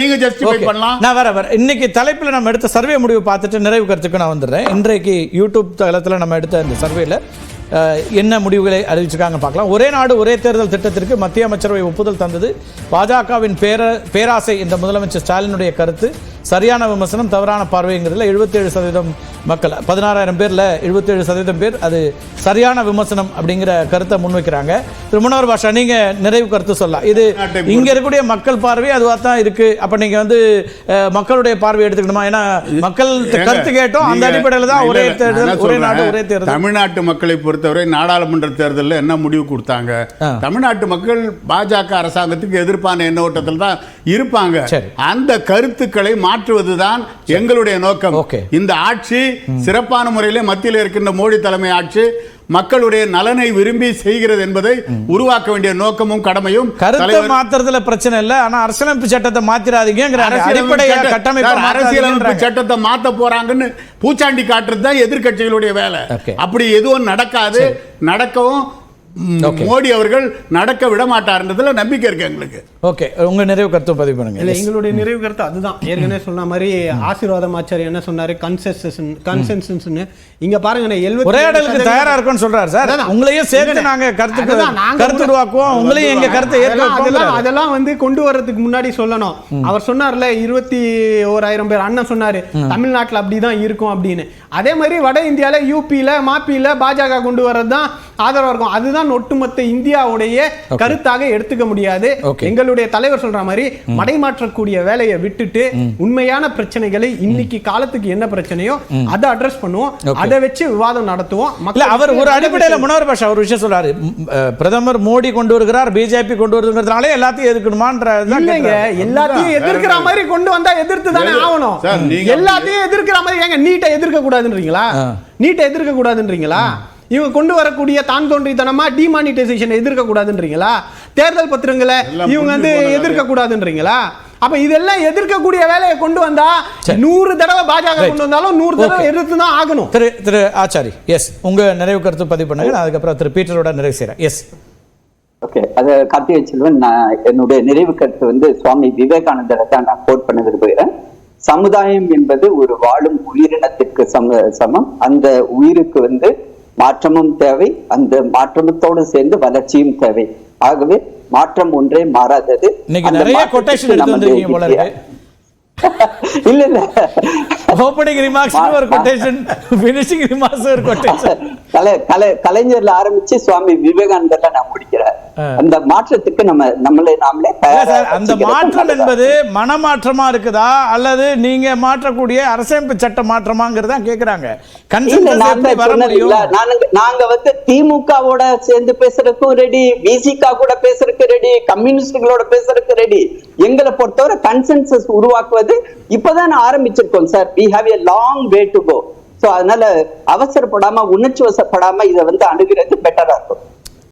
நீங்க ஜஸ்டிஃபை. பண்ணலாம். நான் வர வர. இன்னைக்கு தலைப்பில் நம்ம எடுத்த சர்வே முடிவு பார்த்துட்டு நிறைவு கருத்துக்கு நான் வந்துடுறேன். இன்றைக்கு யூடியூப் தளத்தில் நம்ம எடுத்த இந்த சர்வேல என்ன முடிவுகளை அறிவிச்சிருக்காங்க பார்க்கலாம். ஒரே நாடு ஒரே தேர்தல் திட்டத்திற்கு மத்திய அமைச்சரவை ஒப்புதல் தந்தது. பாஜகவின் பேர பேராசை இந்த முதலமைச்சர் ஸ்டாலினுடைய கருத்து. சரியான விமர்சனம் தவறான பார்வைங்கிறதுல 77% சதவீதம் மக்கள் பதினாறாயிரம் பேர்ல 77% சதவீதம் பேர் அது சரியான விமர்சனம் அப்படிங்கிற கருத்தை முன்வைக்கிறாங்க. திரு முனவர் பாஷா நீங்க நிறைவு கருத்து சொல்லலாம். இது இங்க இருக்கக்கூடிய மக்கள் பார்வை அதுவா தான் இருக்கு. அப்ப நீங்க வந்து மக்களுடைய பார்வை எடுத்துக்கணுமா? ஏன்னா மக்கள் கருத்து கேட்டோம் அந்த அடிப்படையில் தான் ஒரே தேர்தல் ஒரே நாடு ஒரே தேர்தல். தமிழ்நாட்டு மக்களை பொறுத்தவரை நாடாளுமன்ற தேர்தலில் என்ன முடிவு கொடுத்தாங்க. தமிழ்நாட்டு மக்கள் பாஜக அரசாங்கத்துக்கு எதிர்ப்பான எண்ணோட்டத்தில் தான் இருப்பாங்க. அந்த கருத்துக்களை மாற்றுவதுதான் எங்களுடைய நோக்கம். இந்த ஆட்சி சிறப்பான முறையில் மத்தியில் இருக்கின்ற மோடி தலைமை ஆட்சி மக்களுடைய நலனை விரும்பி செய்கிறது என்பதை உருவாக்க வேண்டிய நோக்கமும் கடமையும் கருத்தை மாத்துறதுல பிரச்சனை இல்ல ஆனா அரசியலமைப்பு சட்டத்தை மாத்திராதீங்கிற அரசியலமைப்பு. சட்டத்தை மாத்த போறாங்கன்னு பூச்சாண்டி காட்டுறது தான் எதிர்க்கட்சிகளுடைய வேலை. அப்படி எதுவும் நடக்காது நடக்கவும். மோடி அவர்கள் நடக்க விட மாட்டார்ன்றதுல நம்பிக்கை இருக்கு எங்களுக்கு. ஓகே உங்க நிறைவு கருத்து பதிவு இல்ல பண்ணுங்க எங்களுடைய நிறைவு கருத்து அதுதான். ஏற்கனவே சொன்ன மாதிரி ஆசீர்வாதம் ஆச்சாரியர் என்ன சொன்னாரு? கன்சென்சஸ் கன்சென்சஸ்னு இங்க பாருங்க எழுபத்தி உரையாடலுக்கு தயாரா இருக்கும்னு சொல்றாரு சார். உங்களையும் சேர்த்து இல்ல, நாங்க கருத்து கூட- உருவாக்குவோம். உங்களையும் எங்க கருத்தை ஏற்க அதெல்லாம் அதெல்லாம் வந்து கொண்டு வர்றதுக்கு முன்னாடி சொல்லணும். அவர் சொன்னார்ல இருபத்தி ஓராயிரம் பேர் அண்ணன் சொன்னாரு. தமிழ்நாட்டுல அப்படிதான் இருக்கும் அப்படின்னு. அதே மாதிரி வட இந்தியால யூபியில மாப்பியில பாஜக கொண்டு வர்றது தான் ஆதரவா இருக்கும். அதுதான் ஒட்டுமொத்த இந்தியாவுடைய கருத்தாக எடுத்துக்க முடியாது. எங்களுடைய தலைவர் சொல்ற மாதிரி மடைமாற்றக்கூடிய வேலையை விட்டுட்டு உண்மையான பிரச்சனைகளை இன்னைக்கு காலத்துக்கு என்ன பிரச்சனையோ அதை அட்ரஸ் பண்ணுவோம். அதை வச்சு விவாதம் நடத்துவோம். அவர் ஒரு அடிப்படையில. முனவர் பாஷா ஒரு விஷயம் சொல்றாரு. பிரதமர் மோடி கொண்டு வருகிறார் பிஜேபி கொண்டு வருதுங்கிறதுனால எல்லாத்தையும் எதிர்க்கணுமான்ற இல்லைங்க எல்லாத்தையும் எதிர்க்கிற மாதிரி கொண்டு வந்தா எதிர்த்து தானே ஆகணும். எல்லாத்தையும் எதிர்க்கிற மாதிரி ஏங்க நீட்டை எதிர்க்க கூடாதுன்றீங்களா. நீட்டை எதிர்க்க கூடாதுன்றீங்களா இவங்க கொண்டு வரக்கூடிய தான் தோன்றித்தனமா டிமானிட்டைசேஷன் எதிர்க்க கூடாதுன்றீங்களா? தேர்தல் பத்திரங்களை இவங்க வந்து புரிஞ்சு போன எதிர்க்க கூடாதுன்றீங்களா? அப்ப இதெல்லாம் எதிர்க்கக்கூடிய வேலையை கொண்டு வந்தா நூறு தடவை பாஜக. கொண்டு வந்தாலும் நூறு தடவை. எதிர்த்து தான் ஆகணும். திரு திரு ஆச்சாரி எஸ் உங்க நிறைவு கருத்து பதிவு பண்ணுங்க நான் அதுக்கப்புறம் திரு பீட்டரோட நிறைவு செய்யறேன் எஸ் ஓகே அது கார்த்திகை செல்வன் நான் என்னுடைய நிறைவு கருத்து வந்து சுவாமி விவேகானந்தரை தான் நான் கோட் பண்ண விரும்புகிறேன். சமுதாயம் என்பது ஒரு வாழும் உயிரினத்திற்கு சம சமம். அந்த உயிருக்கு வந்து மாற்றமும் தேவை அந்த மாற்றத்தோடு சேர்ந்து வளர்ச்சியும் தேவை. ஆகவே மாற்றம் ஒன்றே மாறாதது. இல்ல இல்ல. ஓப்பனிங் ரிமார்க்ஸ் ஒரு கொட்டேஷன் ஃபினிஷிங் ரிமார்க்ஸ் ஒரு கொட்டேஷன் கலை கலை கலைஞர்ல ஆரம்பிச்சு சுவாமி விவேகானந்தர்ல நான் முடிக்கிறேன். அந்த மாற்றத்துக்கு நம்ம நம்மளை நாமளே சார் அந்த மாற்றம்? என்பது மனமாற்றமா இருக்குதா? அல்லது நீங்க மாற்றக்கூடிய அரசமைப்பு சட்ட மாற்றமாங்கிறதா கேக்குறாங்க. நாங்க வந்து திமுகவோட சேர்ந்து பேசுறதுக்கும் ரெடி விசிக கூட பேசுறதுக்கு ரெடி கம்யூனிஸ்டுகளோட பேசுறதுக்கு ரெடி எங்களை பொறுத்தவரை கன்சென்சஸ் உருவாக்குவது இப்பதான் ஆரம்பிச்சிருக்கோம் sir. We have a long way to go so அதனால அவசரப்படாம உணர்ச்சி வசப்படாம இதை வந்து அணுகிறது பெட்டரா இருக்கும்.